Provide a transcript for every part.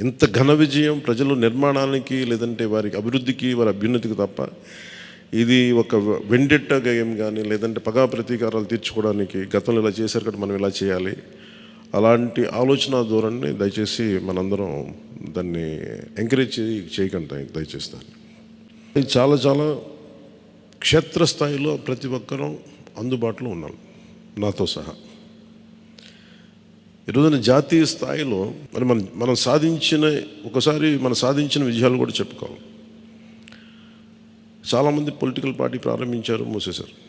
ఇంత ఘన విజయం ప్రజల నిర్మాణానికి లేదంటే వారికి అభివృద్ధికి వారి అభ్యున్నతికి తప్ప ఇది ఒక వెండెట్ట గేయం కానీ లేదంటే పగా ప్రతీకారాలు తీర్చుకోవడానికి గతంలో ఇలా చేశారు కాబట్టి మనం ఇలా చేయాలి. అలాంటి ఆలోచన ధోరణిని దయచేసి మనందరం దాన్ని ఎంకరేజ్ చేయి చేయకండి దయచేసి దాన్ని ఇది చాలా చాలా క్షేత్రస్థాయిలో ప్రతి ఒక్కరూ అందుబాటులో ఉన్నాం నాతో సహా. ఈరోజున జాతీయ స్థాయిలో మరి మనం మనం సాధించిన ఒకసారి మనం సాధించిన విజయాలు కూడా చెప్పుకోవాలి. చాలామంది పొలిటికల్ పార్టీ ప్రారంభించారు మూసేశారు.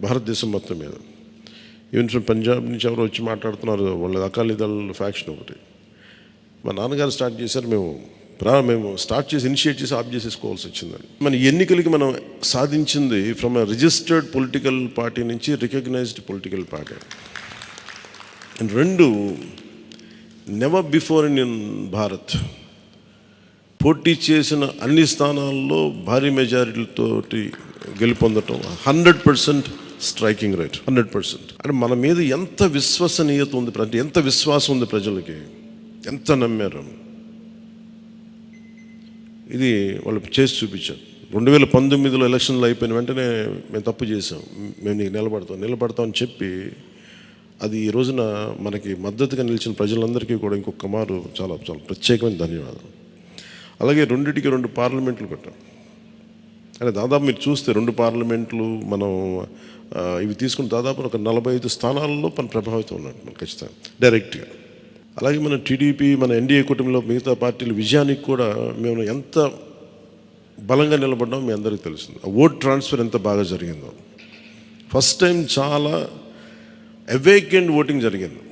భారతదేశం మొత్తం మీద. ఈవెన్ ఫ్రమ్ పంజాబ్ నుంచి ఎవరు వచ్చి మాట్లాడుతున్నారు వాళ్ళ అకాలీదళ ఫ్యాక్షన్ ఒకటి. మా నాన్నగారు స్టార్ట్ చేశారు మేము ప్రా మేము స్టార్ట్ చేసి ఇనిషియేట్ చేసి ఆఫ్ చేసేసుకోవాల్సి వచ్చిందని మన ఎన్నికలకి మనం సాధించింది ఫ్రమ్ రిజిస్టర్డ్ పొలిటికల్ పార్టీ నుంచి రికగ్నైజ్డ్ పొలిటికల్ పార్టీ అండ్ రెండు నెవర్ బిఫోర్ ఇన్ భారత్ పోటీ చేసిన అన్ని స్థానాల్లో భారీ మెజారిటీలతో గెలుపొందటం hundred percent striking rate hundred percent అంటే మన మీద ఎంత విశ్వసనీయత ఉంది అంటే ఎంత విశ్వాసం ఉంది ప్రజలకి ఎంత నమ్మారు? ఇది వాళ్ళు చేసి చూపించారు. రెండు వేల పంతొమ్మిదిలో ఎలక్షన్లు అయిపోయిన వెంటనే మేము తప్పు చేసాం మేము నీకు నిలబడతాం నిలబడతాం అని చెప్పి అది ఈ రోజున మనకి మద్దతుగా నిలిచిన ప్రజలందరికీ కూడా ఇంకొక మారు చాలా చాలా ప్రత్యేకమైన ధన్యవాదాలు అలాగే రెండింటికి రెండు పార్లమెంట్లు పెట్టాం అంటే దాదాపు మీరు చూస్తే రెండు పార్లమెంట్లు మనం ఇవి తీసుకుని దాదాపు ఒక నలభై ఐదు స్థానాల్లో మన ప్రభావితం ఉన్నట్టు మనం ఖచ్చితంగా డైరెక్ట్గా. అలాగే మన టీడీపీ మన ఎన్డీఏ కుటుంబంలో మిగతా పార్టీల విజయానికి కూడా మేము ఎంత బలంగా నిలబడ్డామో మీ అందరికీ తెలుస్తుంది. ఆ ఓట్ ట్రాన్స్ఫర్ ఎంత బాగా జరిగిందో. ఫస్ట్ టైం చాలా అవేకెండ్ ఓటింగ్ జరిగింది.